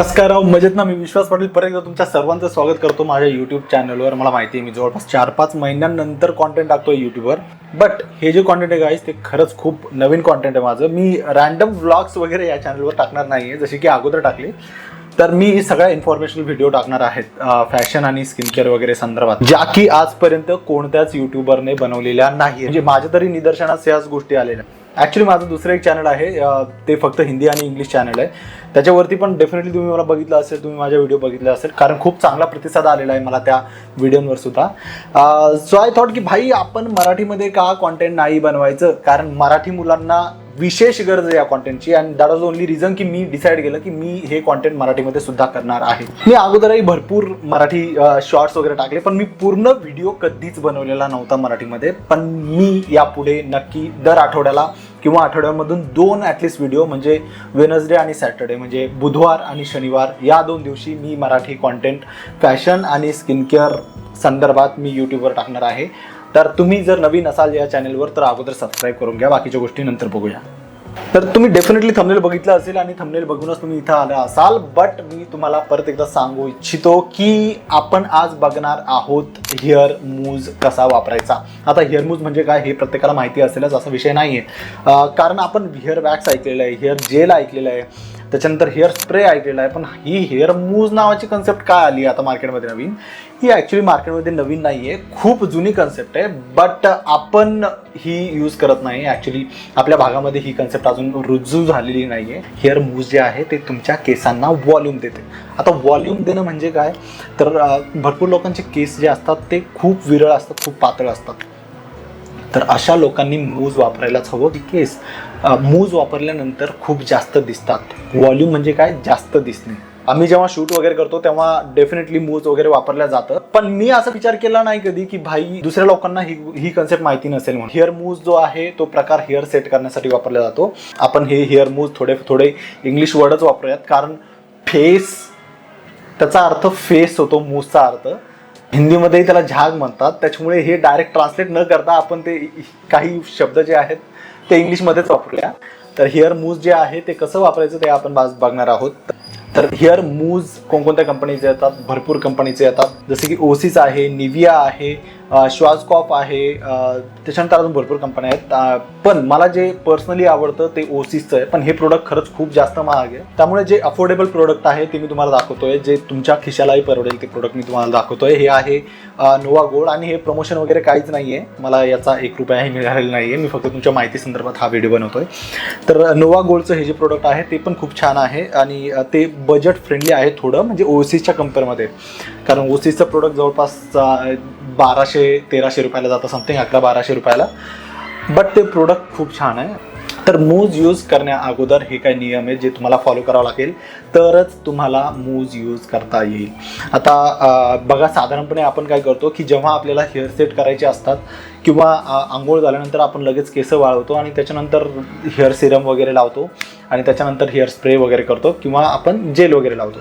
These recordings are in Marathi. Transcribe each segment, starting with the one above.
नमस्कार मजेत ना मी विश्वास पाटील. परत एकदा तुमच्या सर्वांचं स्वागत करतो माझ्या यूट्यूब चॅनलवर मला माहिती आहे मी जवळपास चार पाच महिन्यांनंतर कॉन्टेंट टाकतोय यूट्यूबवर बट हे जे कॉन्टेंट आहे गाईज ते खरंच खूप नवीन कॉन्टेंट आहे माझं. मी रॅन्डम व्लॉग्स वगैरे या चॅनलवर टाकणार नाही आहे जसे की अगोदर टाकले. तर मी सगळ्या इन्फॉर्मेशनल व्हिडिओ टाकणार आहेत फॅशन आणि स्किन केअर वगैरे संदर्भात. ज्या की आजपर्यंत कोणत्याच युट्यूबरने बनवलेल्या नाही म्हणजे माझ्या तरी निदर्शनास याच गोष्टी आलेल्या. ॲक्च्युली माझं दुसरं एक चॅनल आहे ते फक्त हिंदी आणि इंग्लिश चॅनल आहे. त्याच्यावरती पण डेफिनेटली तुम्ही मला बघितलं असेल तुम्ही माझ्या व्हिडिओ बघितला असेल कारण खूप चांगला प्रतिसाद आलेला आहे मला त्या व्हिडिओवर सुद्धा. सो आय थॉट की भाई आपण मराठीमध्ये का कॉन्टेंट नाही बनवायचं? कारण मराठी मुलांना विशेष गरज आहे या कॉन्टेंटची आणि दॅट वॉज ओनली रिझन की मी डिसाईड केलं की मी हे कॉन्टेंट मराठीमध्ये सुद्धा करणार आहे. मी अगोदरही भरपूर मराठी शॉर्ट्स वगैरे टाकले पण मी पूर्ण व्हिडिओ कधीच बनवलेला नव्हता मराठीमध्ये. पण मी यापुढे नक्की दर आठवड्याला किंवा आठवड्यामधून दोन ॲटलिस्ट व्हिडिओ म्हणजे वेनसडे आणि सॅटर्डे म्हणजे बुधवार आणि शनिवार या दोन दिवशी मी मराठी कॉन्टेंट फॅशन आणि स्किन केअर संदर्भात मी यूट्यूबवर टाकणार आहे. तर तुम्ही जर नवीन असाल या चॅनलवर तर अगोदर सबस्क्राईब करून घ्या. बाकीच्या गोष्टी नंतर बघूया. तर तुम्ही डेफिनेटली थंबनेल बघितलं असेल आणि थंबनेल बघूनच तुम्ही इथं आला असाल. बट मी तुम्हाला परत एकदा सांगू इच्छितो की आपण आज बघणार आहोत हेअर मूज कसा वापरायचा. आता हेअर मूज म्हणजे काय हे प्रत्येकाला माहिती असेलच असा विषय नाही आहे कारण आपण हेअर वॅक्स ऐकलेलं आहे हेअर जेल ऐकलेलं आहे. त्याच्यानंतर हेअर स्प्रे ऐकलेला आहे. पण ही हेअर मूज नावाची कन्सेप्ट काय आली आता मार्केटमध्ये नवीन? ही ॲक्च्युली मार्केटमध्ये नवीन नाही आहे खूप जुनी कन्सेप्ट आहे. बट आपण ही यूज करत नाही. ॲक्च्युली आपल्या भागामध्ये ही कन्सेप्ट अजून रुजू झालेली नाही आहे हेअर मूज जे आहे ते तुमच्या केसांना वॉल्यूम देते. आता वॉल्यूम देणं म्हणजे काय? तर भरपूर लोकांचे केस जे असतात ते खूप विरळ असतात खूप पातळ असतात. तर अशा लोकांनी मूज वापरायलाच हवं की केस. मूज वापरल्यानंतर खूप जास्त दिसतात. व्हॉल्यूम म्हणजे काय? जास्त दिसणे. आम्ही जेव्हा शूट वगैरे करतो तेव्हा डेफिनेटली मूज वगैरे वापरल्या जातं. पण मी असा विचार केला नाही कधी की भाई दुसऱ्या लोकांना ही ही कन्सेप्ट माहिती नसेल म्हणून. हेअर मूज जो आहे तो प्रकार हेअर सेट करण्यासाठी वापरला जातो. आपण हे हेअर मूज थोडे थोडे इंग्लिश वर्डच वापरूयात. कारण फेस त्याचा अर्थ फेस होतो मूजचा अर्थ. हिंदीमध्येही त्याला झाग म्हणतात. त्याच्यामुळे हे डायरेक्ट ट्रान्सलेट न करता आपण ते काही शब्द जे आहेत ते इंग्लिशमध्येच वापरूया. तर हेअर मूज जे आहे ते कसं वापरायचं ते आपण बघणार आहोत. तर हेअर मूज कोणकोणत्या कंपनीचे येतात? भरपूर कंपनीचे येतात. जसे की ओसिस आहे निविया आहे श्वासकॉप आहे त्याच्यानंतर अजून भरपूर कंपन्या आहेत. पण मला जे पर्सनली आवडतं ते ओसीसचं आहे. पण हे प्रोडक्ट खरंच खूप जास्त महाग आहे. त्यामुळे जे अफोर्डेबल प्रोडक्ट आहे ते मी तुम्हाला दाखवतोय. जे तुमच्या खिशालाही परवडेल ते प्रोडक्ट मी तुम्हाला दाखवतोय. हे आहे नोवा गोल्ड आणि हे प्रमोशन वगैरे काहीच नाही आहे मला याचा एक रुपयाही मिळालेला नाही आहे मी फक्त तुमच्या माहिती संदर्भात हा व्हिडिओ बनवतोय. तर नोवा गोल्डचं हे जे प्रोडक्ट आहे ते पण खूप छान आहे. आणि ते बजेट फ्रेंडली आहे थोडं. म्हणजे ओसीसच्या कंपेअरमध्ये कारण ओसीसचं प्रोडक्ट जवळपास बाराशे तेराशे रुपयाला जातं समथिंग अकरा बाराशे रुपयाला. बट ते प्रोडक्ट खूप छान आहे. तर मूज यूज करण्या अगोदर हे काही नियम आहेत जे तुम्हाला फॉलो करावं लागेल. तरच तुम्हाला मूज यूज करता येईल. आता बघा साधारणपणे आपण काय करतो की जेव्हा आपल्याला हेअर सेट करायचे असतात किंवा आंघोळ झाल्यानंतर आपण लगेच केस वाळवतो आणि त्याच्यानंतर हेअर सिरम वगैरे लावतो आणि त्याच्यानंतर हेअर स्प्रे वगैरे करतो किंवा आपण जेल वगैरे लावतो.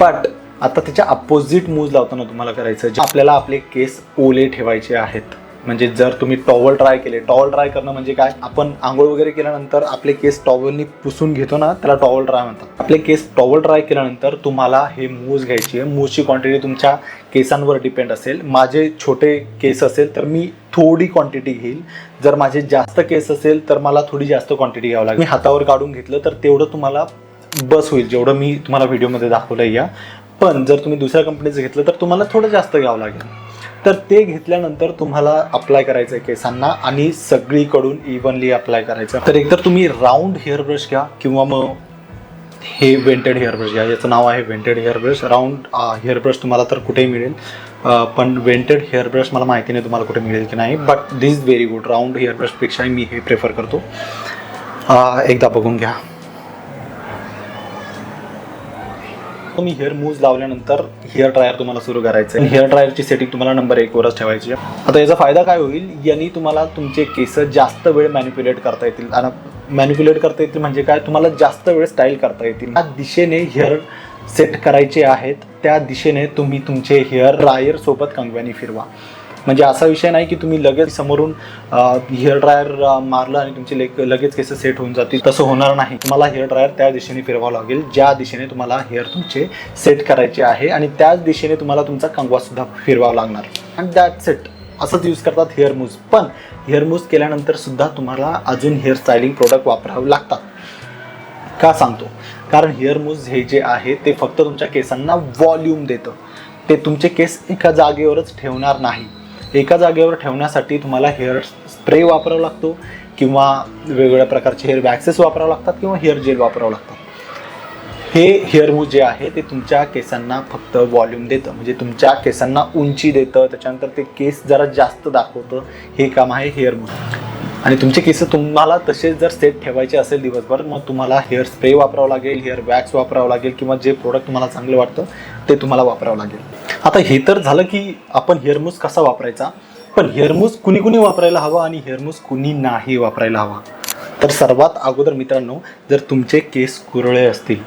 बट आता त्याच्या अपोजिट मूज लावताना तुम्हाला करायचं जे आपल्याला आपले केस ओले ठेवायचे आहेत. म्हणजे जर तुम्ही टॉवल ट्राय केले टॉवल ट्राय करणं म्हणजे काय? आपण आंघोळ वगैरे केल्यानंतर आपले केस टॉवलनी पुसून घेतो ना त्याला टॉवल ट्राय म्हणतात. आपले केस टॉवल ट्राय केल्यानंतर तुम्हाला हे मूज घ्यायची आहे. मूजची क्वांटिटी तुमच्या केसांवर डिपेंड असेल. माझे छोटे केस असेल तर मी थोडी क्वांटिटी घेईल. जर माझे जास्त केस असेल तर मला थोडी जास्त क्वांटिटी घ्यावं लागेल. मी हातावर काढून घेतलं तर तेवढं तुम्हाला बस होईल. जेवढं मी तुम्हाला व्हिडिओमध्ये दाखवलं या. पण जर तुम्ही दुसऱ्या कंपनीचं घेतलं तर तुम्हाला थोडं जास्त घ्यावं लागेल. तर ते घेतल्यानंतर तुम्हाला अप्लाय करायचं आहे केसांना आणि सगळीकडून इव्हनली अप्लाय करायचं. तर एकतर तुम्ही राऊंड हेअर ब्रश घ्या किंवा मग हे वेंटेड हेअर ब्रश घ्या. याचं नाव आहे vented hair brush round hair brush तुम्हाला तर कुठेही मिळेल. पण वेंटेड हेअर ब्रश मला माहिती नाही तुम्हाला कुठे मिळेल की नाही. But this very good round hair ब्रशपेक्षाही मी हे प्रेफर करतो. एकदा बघून घ्या. तुम्ही हेअर मूज लावल्यानंतर हेअर ड्रायर तुम्हाला सुरू करायचं आहे हेअर ड्रायरची सेटिंग तुम्हाला नंबर एक वरच ठेवायची आहे. आता याचा फायदा काय होईल? यांनी तुम्हाला तुमचे केस जास्त वेळ मॅन्युप्युलेट करता येतील. आणि मॅन्युप्युलेट करता येतील म्हणजे काय? तुम्हाला जास्त वेळ स्टाईल करता येतील. त्या दिशेने हेअर सेट करायचे आहेत. त्या दिशेने तुम्ही तुमचे हेअर ड्रायर सोबत कंगव्यानी फिरवा. म्हणजे असा विषय नाही की तुम्ही लगेच समोरून हेअर ड्रायर मारलं आणि तुमचे लेक लगेच केस सेट होऊन जातील. तसं होणार नाही. तुम्हाला हेअर ड्रायर त्या दिशेने फिरवावं लागेल. ज्या दिशेने तुम्हाला हेअर तुमचे सेट करायचे आहे आणि त्याच दिशेने तुम्हाला तुमचा कंगवासुद्धा फिरवावा लागणार. आणि दॅट्स इट असंच यूज करतात हेअर मूज पण हेअर मूज केल्यानंतर सुद्धा तुम्हाला अजून हेअर स्टायलिंग प्रोडक्ट वापरावे लागतात. का सांगतो? कारण हेअर मूज हे जे आहे ते फक्त तुमच्या केसांना व्हॉल्यूम देतं. ते तुमचे केस एका जागेवरच ठेवणार नाही. एका जागेवर ठेवण्यासाठी तुम्हाला हेअर स्प्रे वापरावा लागतो किंवा वेगवेगळ्या प्रकारचे हेअर वॅक्सेस वापरावं लागतात किंवा हेअर जेल वापरावं लागतात हे हेअर मूव जे आहे ते तुमच्या केसांना फक्त व्हॉल्यूम देतं. म्हणजे तुमच्या केसांना उंची देतं त्याच्यानंतर ते केस जरा जास्त दाखवतं. हे काम आहे हेअर मूव आणि तुमचे केस तुम्हाला तसेच जर सेट ठेवायचे असेल दिवसभर मग तुम्हाला हेअर स्प्रे वापरावं लागेल हेअर वॅक्स वापरावं लागेल किंवा जे प्रोडक्ट तुम्हाला चांगलं वाटतं ते तुम्हाला वापरावं लागेल. आता हे तर झालं की आपण हेअरमूस कसा वापरायचा? पण हेअरमूस कुणी कुणी वापरायला हवा आणि हेअरमूस कुणी नाही वापरायला हवा? तर सर्वात अगोदर मित्रांनो जर तुमचे केस कुरळे असतील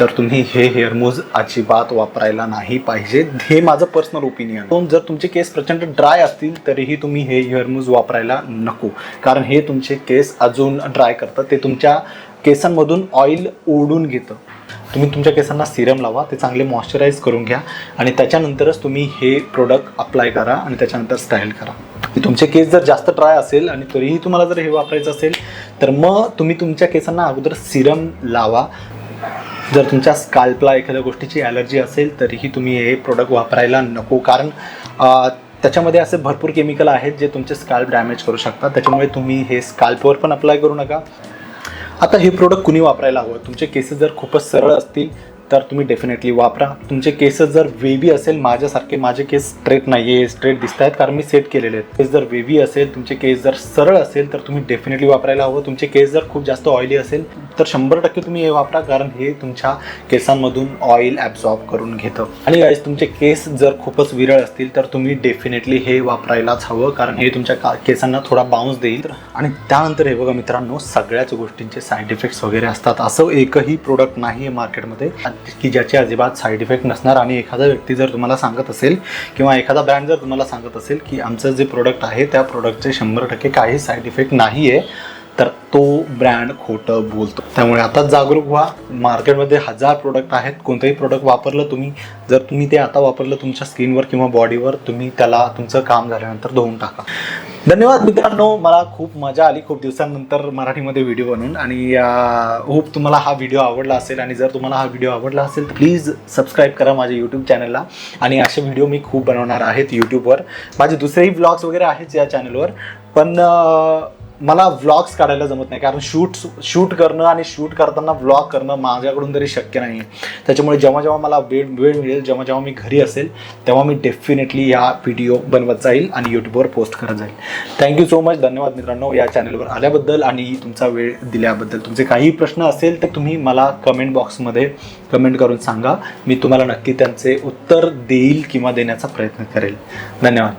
तर तुम्ही हे हेअरमूज अजिबात वापरायला नाही पाहिजे. हे माझं पर्सनल ओपिनियन पण जर तुमचे केस प्रचंड ड्राय असतील तरीही तुम्ही हे हेअरमूज वापरायला नको. कारण हे तुमचे केस अजून ड्राय करतं ते तुमच्या केसांमधून ऑइल ओढून घेतं. तुम्ही तुमच्या केसांना सिरम लावा ते चांगले मॉइश्चराईज करून घ्या आणि त्याच्यानंतरच तुम्ही हे प्रोडक्ट अप्लाय करा आणि त्याच्यानंतर स्टाईल करा. तुमचे केस जर जास्त ड्राय असेल आणि तरीही तुम्हाला जर हे वापरायचं असेल तर मग तुम्ही तुमच्या केसांना अगोदर सिरम लावा. जर तुमच्या स्काल्पला एखाद्या गोष्टीची ॲलर्जी असेल तरीही तुम्ही हे प्रोडक्ट वापरायला नको. कारण त्याच्यामध्ये असे भरपूर केमिकल आहेत जे तुमचे स्काल्प डॅमेज करू शकतात. त्याच्यामुळे तुम्ही हे स्काल्पवर पण अप्लाय करू नका. आता हे प्रोडक्ट कुणी वापरायला हवं? तुमचे केस जर खूपच सरळ असतील तर तुम्ही डेफिनेटली वापरा. तुमचे केस जर वेवी असेल माझ्यासारखे माझे केस स्ट्रेट नाही आहे स्ट्रेट दिसत आहेत कारण मी सेट केलेले आहेत. केस जर वेवी असेल तुमचे केस जर सरळ असेल तर तुम्ही डेफिनेटली वापरायला हवं. तुमचे केस जर खूप जास्त ऑइली असेल तर शंभर टक्के तुम्ही हे वापरा कारण हे तुमच्या केसांमधून ऑइल ॲब्झॉर्ब करून घेतं. आणि गाईज तुमचे केस जर खूपच विरळ असतील तर तुम्ही डेफिनेटली हे वापरायलाच हवं कारण हे तुमच्या का केसांना थोडा बाउन्स देईल. आणि त्यानंतर हे बघा मित्रांनो सगळ्याच गोष्टींचे साईड इफेक्ट्स वगैरे असतात. असं एकही प्रोडक्ट नाही आहे मार्केटमध्ये की ज्याचे अजिबात साईड इफेक्ट नसणार. आणि एखादा व्यक्ती जर तुम्हाला सांगत असेल किंवा एखादा ब्रँड जर तुम्हाला सांगत असेल की आमचं जे प्रोडक्ट आहे त्या प्रोडक्टचे शंभर टक्के काही साईड इफेक्ट नाही आहे तर तो ब्रँड खोटं बोलतो. त्यामुळे आता जागरूक व्हा. मार्केटमध्ये हजार प्रोडक्ट आहेत. कोणतंही प्रोडक्ट वापरलं तुम्ही जर तुम्ही ते आता वापरलं तुमच्या स्किनवर किंवा बॉडीवर तुम्ही त्याला तुमचं काम झाल्यानंतर धुवून टाका. धन्यवाद मित्रांनो. मला खूप मजा आली खूप दिवसांनंतर मराठीमध्ये व्हिडिओ बनवून आणि होप तुम्हाला हा व्हिडिओ आवडला असेल आणि जर तुम्हाला हा व्हिडिओ आवडला असेल तर प्लीज सबस्क्राईब करा माझ्या यूट्यूब चॅनलला आणि असे व्हिडिओ मी खूप बनवणार आहेत यूट्यूबवर माझे दुसरेही ब्लॉग्स वगैरे आहेत या चॅनलवर पण मला व्लॉग्स काढायला जमत नाही. कारण शूट शूट करणं आणि शूट करताना व्लॉग करणं माझ्याकडून तरी शक्य नाही आहे त्याच्यामुळे जेव्हा जेव्हा मला वेळ वेळ मिळेल जेव्हा जेव्हा मी घरी असेल तेव्हा मी डेफिनेटली या व्हिडिओ बनवत जाईल आणि यूट्यूबवर पोस्ट करत जाईल. थँक्यू सो मच धन्यवाद मित्रांनो या चॅनलवर आल्याबद्दल आणि तुमचा वेळ दिल्याबद्दल. तुमचे काही प्रश्न असेल तर तुम्ही मला कमेंट बॉक्समध्ये कमेंट करून सांगा. मी तुम्हाला नक्की त्यांचे उत्तर देईल किंवा देण्याचा प्रयत्न करेल. धन्यवाद.